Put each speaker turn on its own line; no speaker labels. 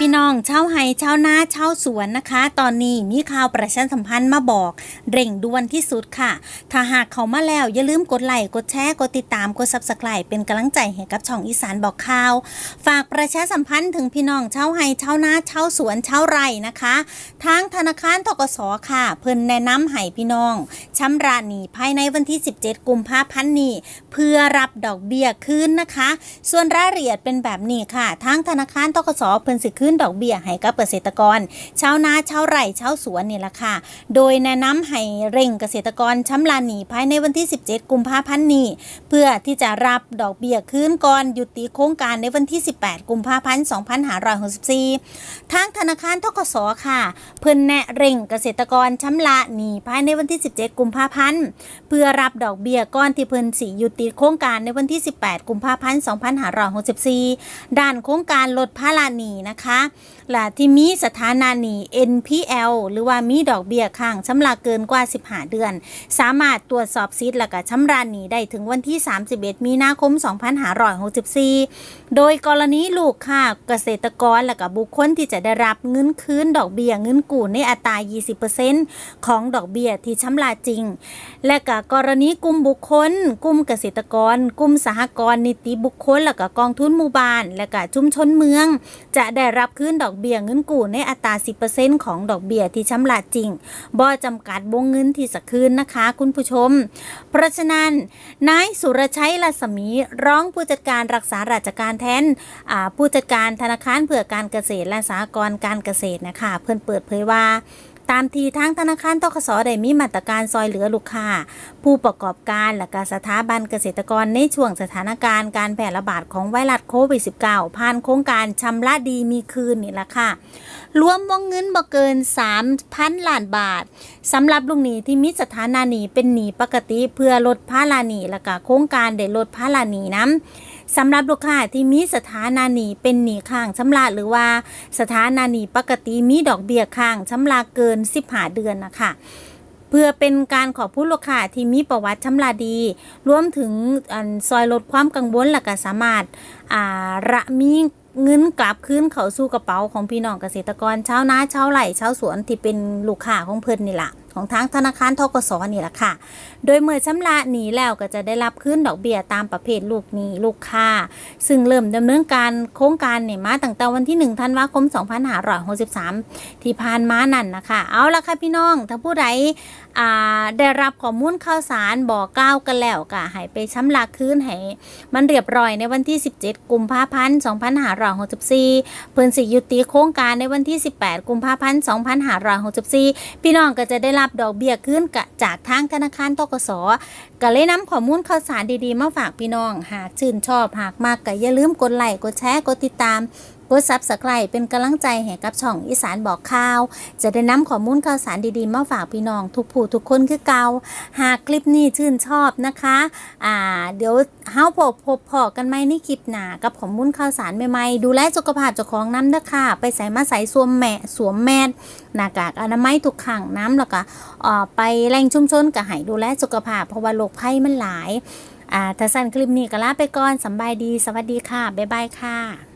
พี่น้องเช่าวไฮชานาเช่าสวนนะคะ ตอนนี้มีข่าวประชาสัมพันธ์มาบอก เร่งด่วนที่สุดค่ะ ถ้าหากเขามาแล้วอย่าลืมกดไลค์กดแชร์กดติดตามกดซับสไคร b เป็นกำลังใจให้กับช่องอีสานบอกข่าว ฝากประชาสัมพันธ์ถึงพี่น้องเช่าวไฮชานาเช่าสวนเช่าไร่นะคะทางธนาคารทกสค่ะ เพิ่นแนะนำให้พี่น้องชำระหนี้ภายในวันที่ 17 กุมภาพันธ์นี้เพื่อรับดอกเบี้ยคืนนะคะ ส่วนรายละเอียดเป็นแบบนี้ค่ะทางธนาคารทกสเพิ่นสิคืึ้นดอกเบี้ยให้กับเกษตรกร ชาวนาชาวไร่ชาวสวนนี่แหละค่ะ โดยแนะนำให้เร่งเกษตรกรชำระหนี้ภายในวันที่ 17 กุมภาพันธ์นี้ เพื่อที่จะรับดอกเบี้ยคืนก่อนหยุดติโครงการในวันที่ 18 กุมภาพันธ์ 2564 ทางธนาคารทกสค่ะ เพิ่นแนะเร่งเกษตรกรชำระหนี้ภายในวันที่ 17 กุมภาพันธ์ เพื่อรับดอกเบี้ยก้อนที่เพิ่นสิยุดติโครงการในวันที่ 18 กุมภาพันธ์ 2564 ด้านโครงการลดภาระหนี้นะคะและที่มีสถานะหนี้ NPL หรือว่ามีดอกเบี้ยค้างชำระเกินกว่า 15 เดือน สามารถตรวจสอบซิทธิ์และก็ชำระหนี้ได้ถึงวันที่ 31 มีนาคม 2564 โดยกรณีลูกค้าเกษตรกรและก็บุคคลที่จะได้รับเงินคืนดอกเบี้ยเงินกู้ในอัตรา 20%ของดอกเบี้ยที่ชำระจริง และก็กรณีกลุ่มบุคคล กลุ่มเกษตรกร กลุ่มสหกรณ์นิติบุคคล และก็กองทุนหมู่บ้าน และก็ชุมชนเมือง จะได้รับคืนดอกเบี้ยเงินกู้ในอัตรา10%ของดอกเบี้ยที่ชำระจริงบ่จำกัดวงเงินที่จะคืนนะคะ คุณผู้ชม เพราะฉะนั้นนายสุรชัยรัศมีร้องผู้จัดการรักษาราชการแทนผู้จัดการธนาคารเพื่อการเกษตรและสหกรณ์การเกษตรนะคะ เพื่อนเปิดเผยว่า ตามที่ทางธนาคารทกสได้มีมาตรการซอยเหลือลูกค้า ผู้ประกอบการและกสถาบันเกษตรกรในช่วงสถานการณ์การแพร่ระบาดของไวรัสโควิด -19 ผ่านโครงการชำระดีมีคืนนี่แหละค่ะ รวมวงเงินบ่เกิน 3,000 ล้านบาทสำหรับลูกหนี้ที่มีสถานะหนี้เป็นหนี้ปกติเพื่อลดภาระหนี้และก็โครงการได้ลดภาระหนี้นํสำหรับลูกค้าที่มีสถานะหนี้เป็นหนี้ค้างชำระหรือว่าสถานะหนี้ปกติมีดอกเบี้ยค้างชำระเกินน 15 เดือนนะคะเพื่อเป็นการขอบผู้ลูกค้าที่มีประวัติชำระดีรวมถึงอันซอยลดความกังวลและก็สามารถอ่าระมีเงินกลับคืนเขาสู่กระเป๋าของพี่น้องเกษตรกรชาวนาชาวไร่ชาวสวนที่เป็นลูกค้าของเพิ่นนี่ละ ของทางธนาคารทกสนี่แหละค่ะ โดยเมื่อชำระหนี้แล้วก็จะได้รับคืนดอกเบี้ยตามประเภทลูกหนี้ลูกค้า ซึ่งเริ่มดำเนินการโครงการเนี่ยมาตั้งแต่วันที่ 1 ธันวาคม 2563 ที่ผ่านมานั่นนะคะ เอาละค่ะพี่น้อง ถ้าผู้ใดอ่าได้รับข้อมูลข่าวสารบอกกล่าวกันแล้วก็ให้ไปชำระคืนให้มันเรียบร้อยในวันที่ 17 กุมภาพันธ์2564 เพิ่นสิยุติโครงการในวันที่ 18 กุมภาพันธ์2564 พี่น้องก็จะได้รับดอกเบี้ยขึ้นกะจากทางธนาคารทกสก็เลยนำข้อมูลข่าวสารดีๆ มาฝากพี่น้อง หากชื่นชอบ หากมากก็อย่าลืมกดไลค์กดแชร์กดติดตาม กดซับสไครต์เป็นกำลังใจให้กับช่องอีสานบอกข่าว จะได้นำข้อมูลข่าวสารดีๆ มาฝากพี่น้องทุกผู้ทุกคนคือเก่าหากคลิปนี้ชื่นชอบนะคะ อ่า เดี๋ยวเฮาพบพบพอกันไหมในคลิปหน้ากับข้อมูลข่าวสารใหม่ๆ ดูแลสุขภาพเจ้าของน้ำเด้อค่ะไปใส่มาใส่สวมแม่สวมแมสหน้ากากอนามัยทุกครั้งน้ำแล้วก็อ่อไปแหล่งชุมชนก็ให้ดูแลสุขภาพเพราะว่าโรคภัยมันหลายอ่าถ้าสั้นคลิปนี้ก็ลาไปก่อนสบายดี สวัสดีค่ะ บ๊ายบายค่ะ